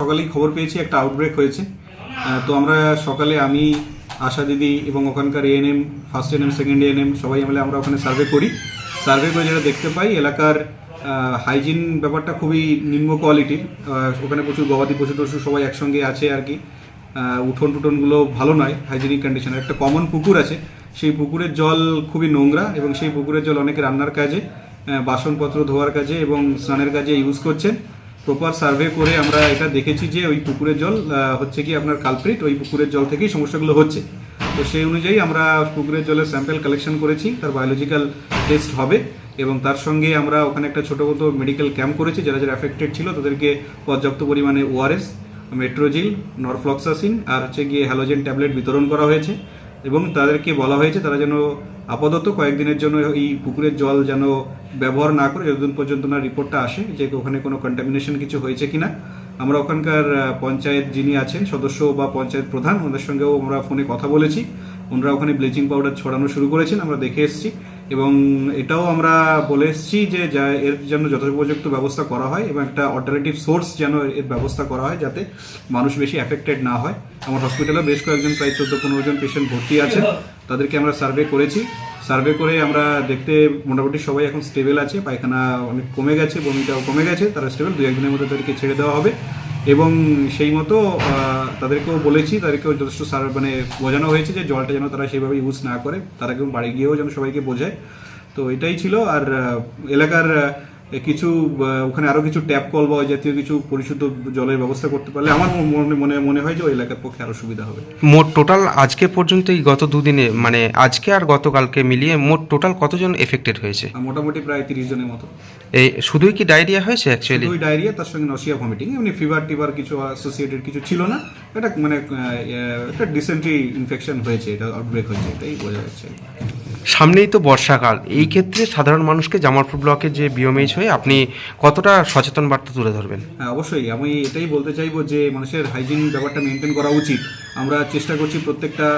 সকালেই খবর পেয়েছি, একটা আউটব্রেক হয়েছে। তো আমরা সকালে আমি, আশা দিদি এবং ওখানকার ANM first ANM second ANM সবাই মিলে আমরা ওখানে সার্ভে করি। সার্ভে করে যেটা দেখতে পাই, এলাকার হাইজিন ব্যাপারটা খুবই নিম্ন কোয়ালিটির ওখানে প্রচুর গবাদি পশু টশু সবাই একসঙ্গে আছে আর কি। উঠোন টুঠোনগুলো ভালো নয় হাইজিনিক কন্ডিশন একটা কমন পুকুর আছে, সেই পুকুরের জল খুবই নোংরা এবং সেই পুকুরের জল অনেকে রান্নার কাজে বাসনপত্র ধোয়ার কাজে এবং স্নানের কাজে ইউজ করছেন। প্রপার সার্ভে করে আমরা এটা দেখেছি যে ওই পুকুরের জল হচ্ছে কি আপনার কালপ্রিট ওই পুকুরের জল থেকেই সমস্যাগুলো হচ্ছে। তো সেই অনুযায়ী আমরা পুকুরের জলের স্যাম্পেল কালেকশন করেছি, তার বায়োলজিক্যাল টেস্ট হবে এবং তার সঙ্গে আমরা ওখানে একটা ছোটো মতো মেডিকেল ক্যাম্প করেছি, যারা যারা অ্যাফেক্টেড ছিল তাদেরকে পর্যাপ্ত পরিমাণে ওআরএস মেট্রোজিল নরফ্লক্সাসিন আর হচ্ছে গিয়ে হ্যালোজেন ট্যাবলেট বিতরণ করা হয়েছে। এবং তাদেরকে বলা হয়েছে তারা যেন আপাতত কয়েকদিনের জন্য এই পুকুরের জল যেন ব্যবহার না করে, যতদিন পর্যন্ত না রিপোর্টটা আসে যে ওখানে কোনো কন্টামিনেশন কিছু হয়েছে কি না আমরা ওখানকার পঞ্চায়েত যিনি আছেন, সদস্য বা পঞ্চায়েত প্রধান, ওনাদের সঙ্গেও আমরা ফোনে কথা বলেছি। ওনারা ওখানে ব্লিচিং পাউডার ছড়ানো শুরু করেছেন, আমরা দেখে এসেছি। এবং এটাও আমরা বলে এসেছি যে যা এর জন্য যথোপযুক্ত ব্যবস্থা করা হয় এবং একটা অল্টারনেটিভ সোর্স যেন এর ব্যবস্থা করা হয় যাতে মানুষ বেশি অ্যাফেক্টেড না হয়। আমার হসপিটালে বেশ কয়েকজন, প্রায় চোদ্দ পনেরো জন পেশেন্ট ভর্তি আছেন তাদেরকে আমরা সার্ভে করেছি। সার্ভে করে আমরা দেখতে মোটামুটি সবাই এখন স্টেবল আছে। পায়খানা অনেক কমে গেছে, বমিটাও কমে গেছে। তারা স্টেবল দু একদিনের মধ্যে তাদেরকে ছেড়ে দেওয়া হবে। এবং সেই মতো তাদেরকেও বলেছি, তাদেরকেও যথেষ্ট সার মানে বোঝানো হয়েছে যে জলটা যেন তারা সেইভাবে ইউজ না করে, তারা কেউ বাড়ি গিয়েও যেন সবাইকে বোঝায়। তো এটাই ছিল, আর এলাকার কিছু ওখানে আরও কিছু ট্যাপ কল বা ওই জাতীয় কিছু পরিশুদ্ধ জলের ব্যবস্থা করতে পারলে আমার মনে মনে মনে হয় যে ওই এলাকার পক্ষে আরও সুবিধা হবে। মোট টোটাল আজকে পর্যন্ত এই গত দুদিনে মানে আজকে আর গতকালকে মিলিয়ে মোট টোটাল কতজন এফেক্টেড হয়েছে? মোটামুটি প্রায় তিরিশ জনের মতো। এই শুধুই কি ডায়রিয়া হয়েছে অ্যাকচুয়ালি ওই ডায়রিয়া তার সঙ্গে নসিয়া ভমিটিং এমনি ফিভার টিভার কিছু অ্যাসোসিয়েটেড কিছু ছিল না। এটা মানে একটা ডিসেন্ট্রি ইনফেকশন হয়েছে এটা আউটব্রেক হয়েছে এটাই বোঝা যাচ্ছে। সামনেই তো বর্ষাকাল। এই ক্ষেত্রে সাধারণ মানুষকে জামালপুর ব্লকের যে বিওমএইচ হয়ে আপনি কতটা সচেতন বার্তা তুলে ধরবেন? হ্যাঁ অবশ্যই। আমি এটাই বলতে চাইব যে মানুষের হাইজিন ব্যাপারটা মেনটেন করা উচিত। আমরা চেষ্টা করছি প্রত্যেকটা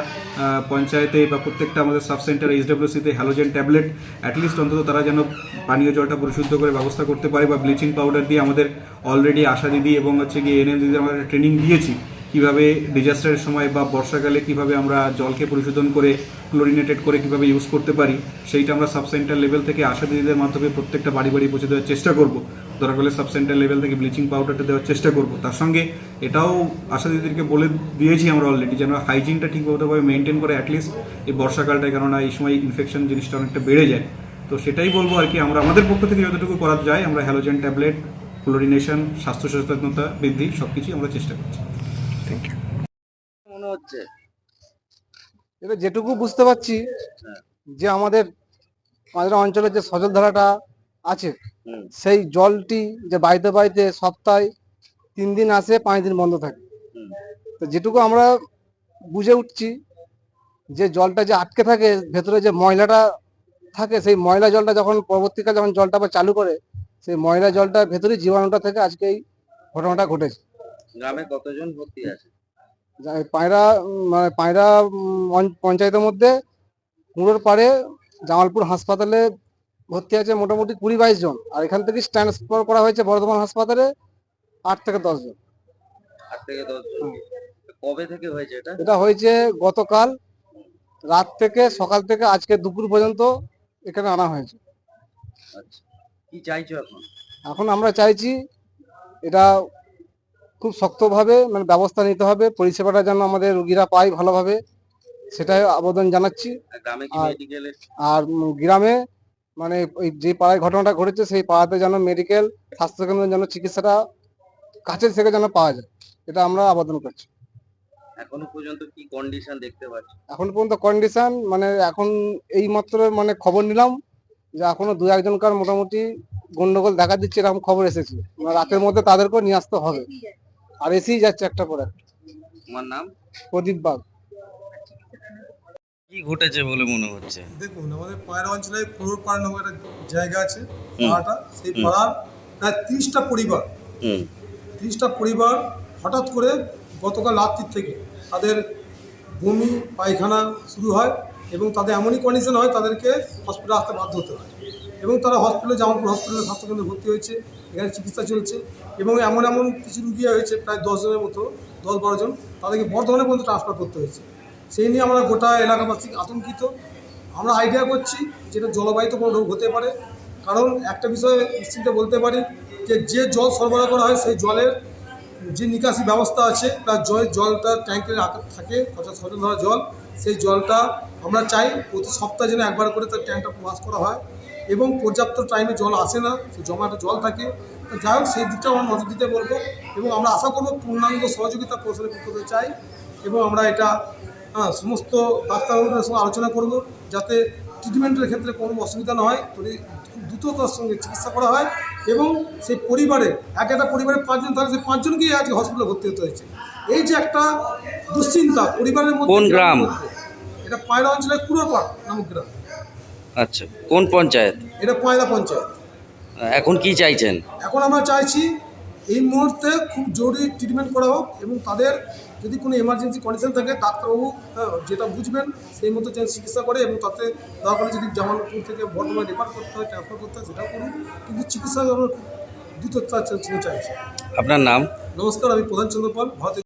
পঞ্চায়েতে বা প্রত্যেকটা আমাদের সাব সেন্টার এইচডব্লিউসিতে হ্যালোজেন ট্যাবলেট অ্যাটলিস্ট অন্তত তারা যেন পানীয় জলটা পরিশুদ্ধ করে ব্যবস্থা করতে পারে বা ব্লিচিং পাউডার দিয়ে আমাদের অলরেডি আশা দিদি এবং হচ্ছে গিয়ে এনএম দিদি আমরা ট্রেনিং দিয়েছি। কীভাবে ডিজাস্টারের সময় বা বর্ষাকালে কীভাবে আমরা জলকে পরিশোধন করে ক্লোরিনেটেড করে কীভাবে ইউজ করতে পারি, সেইটা আমরা সাব সেন্টার লেভেল থেকে আশা দিদিদের মাধ্যমে প্রত্যেকটা বাড়ি বাড়ি পৌঁছে দেওয়ার চেষ্টা করব। দরকার হলে সাব সেন্টার লেভেল থেকে ব্লিচিং পাউডারটা দেওয়ার চেষ্টা করব। তার সঙ্গে এটাও আশা দিদিদেরকে বলে দিয়েছি আমরা অলরেডি যেন হাইজিনটা ঠিকমতোভাবে মেনটেন করে অ্যাটলিস্ট এই বর্ষাকালটায়, কেননা এই সময় ইনফেকশন জিনিসটা অনেকটা বেড়ে যায়। তো সেটাই বলব আর কি, আমরা আমাদের পক্ষ থেকে যতটুকু করা যায়, আমরা হ্যালোজেন ট্যাবলেট ক্লোরিনেশন স্বাস্থ্য সচেতনতা বৃদ্ধি সব কিছুই আমরা চেষ্টা করছি। থ্যাংক ইউ মনে হচ্ছে। এবার যেটুকু বুঝতে পারছি যে আমাদের আমাদের অঞ্চলের যে সজল ধারাটা আছে সেই জলটি যে বাড়িতে বাড়িতে সপ্তাহে তিন দিন আসে পাঁচ দিন বন্ধ থাকে। তো যেটুকু আমরা বুঝে উঠছি যে জলটা যে আটকে থাকে ভেতরে যে ময়লাটা থাকে সেই ময়লা জলটা যখন পরবর্তীকালে যখন জলটা আবার চালু করে সেই ময়লা জলটা ভেতরে জীবাণুটা থেকে আজকে এই ঘটনাটা ঘটেছে। গ্রামে কতজন ভর্তি আছে? পায়রা মানে পায়রা পঞ্চায়েতের মধ্যে কুড়োর পাড়ে জামালপুর হাসপাতালে ভর্তি আছে মোটামুটি কুড়ি বাইশ জন। আর এখান থেকে ট্রান্সফার করা হয়েছে বর্ধমান হাসপাতালে আট থেকে দশ জন। আট থেকে দশ জন। কবে থেকে হয়েছে এটা? এটা হয়েছে গতকাল রাত থেকে সকাল থেকে আজকে দুপুর পর্যন্ত এখানে আনা হয়েছে। আচ্ছা। কি চাইছো এখন? এখন আমরা চাইছি এটা খুব শক্তভাবে মানে ব্যবস্থা নিতে হবে পরিষেবাটা যেন আমাদের রুগীরা পায় ভালোভাবে সেটাই আবেদন জানাচ্ছি। আর গ্রামে মানে ওই যে পাড়ায় ঘটনাটা ঘটেছে সেই পাড়াতে যেন মেডিকেল স্বাস্থ্যকেন্দ্রে যেন চিকিৎসাটা কাছের থেকে যেন পাওয়া যায় এটা আমরা আবেদন করছি। এখনও পর্যন্ত কি কন্ডিশন দেখতে পাচ্ছ? এখন পর্যন্ত কন্ডিশন মানে এখন এই মাত্র মানে খবর নিলাম যে এখনও দু একজনকার মোটামুটি গন্ডগোল দেখা দিচ্ছে এরকম খবর এসেছে। মানে রাতের মধ্যে তাদেরকেও নিয়ে আসতে হবে। আর এসেই যাচ্ছে একটা পর একটা তোমার নাম? প্রদীপ বাগ। কি ঘটেছে বলে মনে হচ্ছে? দেখুন আমাদের পায়রা অঞ্চলে পুরোর পাড়া নামে একটা জায়গা আছে। পাড়াটা। সেই। পাড়ার প্রায় তিরিশটা পরিবার তিরিশটা পরিবার হঠাৎ করে গতকাল রাত্রির থেকে তাদের বমি পায়খানা শুরু হয় এবং তাদের এমনই কন্ডিশন হয় তাদেরকে হসপিটালে আসতে বাধ্য হতে হয়। এবং তারা হসপিটালে জামালপুর হসপিটালে স্বাস্থ্যকেন্দ্রে ভর্তি হয়েছে, এখানে চিকিৎসা চলছে এবং এমন এমন কিছু রুগী হয়েছে প্রায় দশজনের মতো, দশ বারো জন, তাদেরকে বর্ধমানে পর্যন্ত ট্রান্সফার করতে হয়েছে। সেই নিয়ে আমরা গোটা এলাকাবাসী আতঙ্কিত। আমরা আইডিয়া করছি যেটা জলবাহিত কোনো রোগ হতে পারে। কারণ একটা বিষয়ে নিশ্চিন্তে বলতে পারি যে যে জল সরবরাহ করা হয় সেই জলের যে নিকাশি ব্যবস্থা আছে, তার জল জলটা ট্যাঙ্কের আকার থাকে সচল ধরা জল, সেই জলটা আমরা চাই প্রতি সপ্তাহে যেন একবার করে তার ট্যাঙ্কটা ওয়াশ করা হয়। এবং পর্যাপ্ত টাইমে জল আসে না জমাটা জল থাকে। যাই হোক সেই দিকটা আমরা নজর দিতে বলব এবং আমরা আশা করব পূর্ণাঙ্গ সহযোগিতা প্রশাসনের পক্ষ থেকে চাই এবং আমরা এটা হ্যাঁ, সমস্ত ডাক্তারবাবুদের সঙ্গে আলোচনা করব যাতে ট্রিটমেন্টের ক্ষেত্রে কোনো অসুবিধা না হয় খুব দ্রুততার সঙ্গে চিকিৎসা করা হয় এবং সেই পরিবারে এক একটা পরিবারে পাঁচজন থাকে সেই পাঁচজনকেই আজকে হসপিটালে ভর্তি হতে হয়েছে। এই যে একটা দুশ্চিন্তা পরিবারের মধ্যে কোন গ্রাম? মধ্যে, এটা পায়রা অঞ্চলের কুড়োপাড় নামক গ্রাম। আচ্ছা কোন পঞ্চায়েত এটা পয়লা পঞ্চায়েত এখন কি চাইছেন এখন আমরা চাইছি এই মুহূর্তে খুব জরুরি ট্রিটমেন্ট করা হোক এবং তাদের যদি কোনো এমার্জেন্সি কন্ডিশন থাকে ডাক্তারবাবু হ্যাঁ, যেটা বুঝবেন সেই মতো যেন চিকিৎসা করে এবং তাতে দরকার যদি জামালপুর থেকে বর্ধমানে রেফার করতে হয় ট্রান্সফার করতে হয় সেটাও করুন কিন্তু চিকিৎসা আমরা সঙ্গে চাইছি আপনার নাম নমস্কার আমি প্রধান চন্দ্রপাল ভারতের